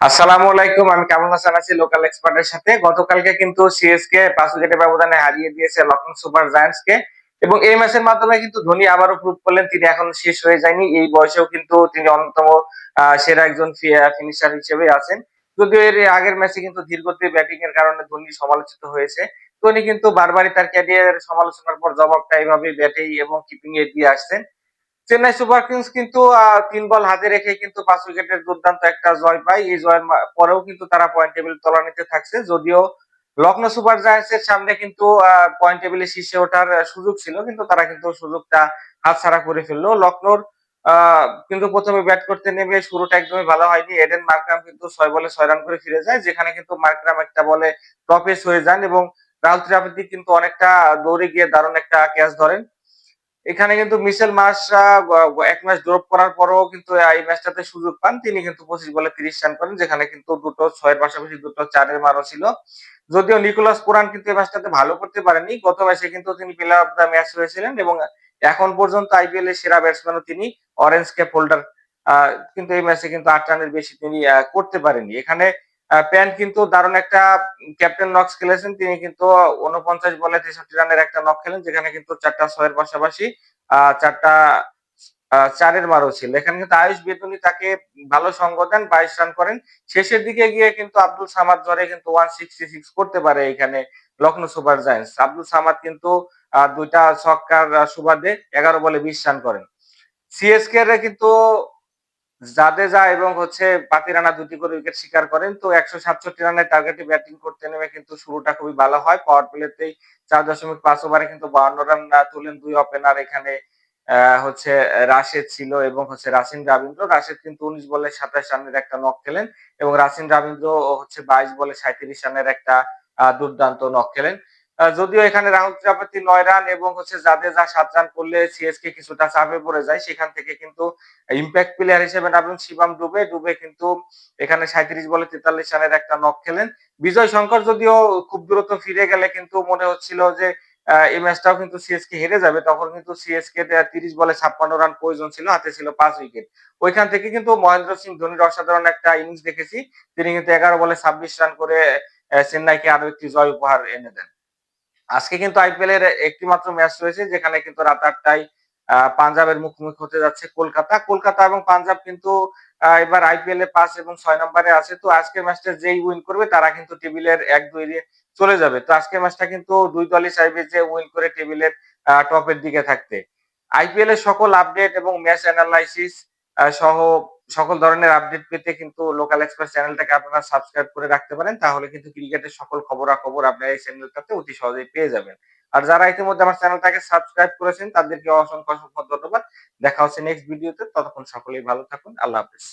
আসসালামু আলাইকুম, আমি কামরুল হাসান আছি লোকাল এক্সপার্টের সাথে। গতকালকে কিন্তু সিএসকে পাঁচ উইকেটের ব্যবধানে হারিয়ে দিয়েছে লখনৌ সুপার জায়ান্টস কে। এবং এই ম্যাচের মাধ্যমে কিন্তু ধোনি আবারও প্রুভ করলেন, তিনি এখন শেষ হয়ে যায়নি। এই বয়সেও কিন্তু তিনি অন্যতম সেরা একজন ফিনিশার হিসেবে আছেন। যদিও এর আগের ম্যাচে কিন্তু ধীরগতির ব্যাটিং এর কারণে ধোনি সমালোচিত হয়েছে। ধোনি কিন্তু বারবারই তার ক্যারিয়ার সমালোচনার পর জবাবটা এইভাবে ব্যাটেই এবং কিপিং এ দিয়ে আসছেন। চেন্নাই সুপার কিংস কিন্তু তিন বল হাতে রেখে কিন্তু পাঁচ উইকেটের দুর্দান্ত একটা জয় পায়। এই জয়ের পরেও কিন্তু তারা পয়েন্ট টেবিল তলানিতে থাকছে। যদিও লখনৌ সুপার জায়ান্টস এর সামনে কিন্তু পয়েন্ট টেবিলে শীর্ষে ওঠার সুযোগ ছিল, কিন্তু তারা কিন্তু সুযোগটা হাতছাড়া করে ফেলল। লখনৌর কিন্তু প্রথমে ব্যাট করতে নেমে শুরুটা একদমই ভালো হয়নি। এডেন মার্করাম কিন্তু ছয় বলে ছয় রান করে ফিরে যায়, যেখানে কিন্তু মার্করাম একটা বলে টপেস হয়ে যান এবং রাহুল ত্রিপাঠী কিন্তু অনেকটা দৌড়ে গিয়ে দারুণ একটা ক্যাচ ধরেন। এখানে কিন্তু মিশেল মার্শ এক ম্যাচ ড্রপ করার পরও কিন্তু এই ম্যাচটাতে সুযোগ পান। তিনি কিন্তু পঁচিশ বলে তিরিশ রান করেন, যেখানে কিন্তু দুটো, ছয়ের পাশাপাশি দুটো চারের মারও ছিল। যদিও নিকোলাস পুরান কিন্তু এই ম্যাচটাতে ভালো করতে পারেনি। গত ম্যাচে কিন্তু তিনি প্লেয়ার অফ দ্য ম্যাচ হয়েছিলেন এবং এখন পর্যন্ত আইপিএল এর সেরা ব্যাটসম্যানও তিনি অরেঞ্জ ক্যাপ হোল্ডার কিন্তু এই ম্যাচে কিন্তু আট রানের বেশি তিনি করতে পারেনি। এখানে প্যান কিন্তু দারুণ একটা ক্যাপ্টেন নক্স খেলেছেন। তিনি কিন্তু উনপঞ্চাশ বলে তেষট্টি রানের একটা নক খেলেন, যেখানে কিন্তু চারটা ছয়ের পাশাপাশি চারটা চারের মারও ছিল। এখানে কিন্তু আয়ুষ বেতনি তাকে ভালো সঙ্গ দেন, বাইশ রান করেন। শেষের দিকে গিয়ে কিন্তু আব্দুল সামাদ জ্বরে কিন্তু ওয়ান সিক্সটি সিক্স করতে পারে এখানে লখনৌ সুপার জায়ান্টস। আব্দুল সামাদ কিন্তু দুইটা ছক্কার সুবাদে এগারো বলে বিশ রান করেন। সিএসকে কিন্তু জাদেজা এবং হচ্ছে বাতি রানা দুটি করে উইকেট শিকার করেন। তো একশো সাতষট্টি রানের টার্গেটে ব্যাটিং করতে নেমে কিন্তু শুরুটা খুবই ভালো হয়। পাওয়ার প্লেতেই চার দশমিক পাঁচ ওভারে কিন্তু বাউন্ন রান তুলেন দুই ওপেনার এখানে হচ্ছে রাশেদ ছিল এবং হচ্ছে রাসিন রাবীন্দ্র। রাশেদ কিন্তু উনিশ বলে সাতাশ রানের একটা নক খেলেন এবং রাসিন রাবীন্দ্র হচ্ছে বাইশ বলে সাঁত্রিশ রানের একটা দুর্দান্ত নক খেলেন। যদিও এখানে রাহুল ত্রিপাঠী নয় রান এবং হচ্ছে জাদেজা সাত রান করলে সিএসকে কিছুটা চাপে পড়ে যায়। সেখান থেকে কিন্তু ইম্প্যাক্ট প্লেয়ার হিসেবে নামলেন শিবাম ডুবে। ডুবে কিন্তু এখানে সাঁত্রিশ বলে তেতাল্লিশ রানের একটা নক খেলেন। বিজয় শঙ্কর যদিও খুব দ্রুত ফিরে গেলে কিন্তু মনে হচ্ছিল যে এই ম্যাচটাও কিন্তু সিএসকে হেরে যাবে। তখন কিন্তু সিএসকে তিরিশ বলে ছাপ্পান্ন রান প্রয়োজন ছিল, হাতে ছিল পাঁচ উইকেট ওইখান থেকে কিন্তু মহেন্দ্র সিং ধোনির অসাধারণ একটা ইনিংস দেখেছি। তিনি কিন্তু এগারো বলে ছাব্বিশ রান করে চেন্নাইকে আরও একটি জয় উপহার এনে দেন। আজকে কিন্তু আইপিএল এর একটি মাত্র ম্যাচ রয়েছে, যেখানে কিন্তু রাত আটটায় পাঞ্জাবের মুখোমুখি হতে যাচ্ছে কলকাতা। কলকাতা এবং পাঞ্জাব কিন্তু এবার আইপিএল এ পাঁচ এবং ছয় নম্বরে আছে। তো আজকের ম্যাচটা যেই উইন করবে, তারা কিন্তু টেবিলের এক দুই চলে যাবে। তো আজকের ম্যাচটা কিন্তু দুই দলই চাইবে যে উইন করে টেবিলের টপের দিকে থাকতে। আইপিএল এর সকল আপডেট এবং ম্যাচ অ্যানালাইসিস সহ সকল ধরনের আপডেট পেতে কিন্তু লোকাল এক্সপ্রেস চ্যানেলটাকে আপনারা সাবস্ক্রাইব করে রাখতে পারেন, তাহলে কিন্তু ক্রিকেটের সকল খবরাখবর আপনারা এই চ্যানেলটাতে অতি সহজেই পেয়ে যাবেন। আর যারা ইতিমধ্যে আমার চ্যানেলটাকে সাবস্ক্রাইব করেছেন, তাদেরকে অসংখ্য অসংখ্য ধন্যবাদ। দেখা হচ্ছে নেক্সট ভিডিওতে ততক্ষণ সকলেই ভালো থাকুন, আল্লাহ হাফেজ।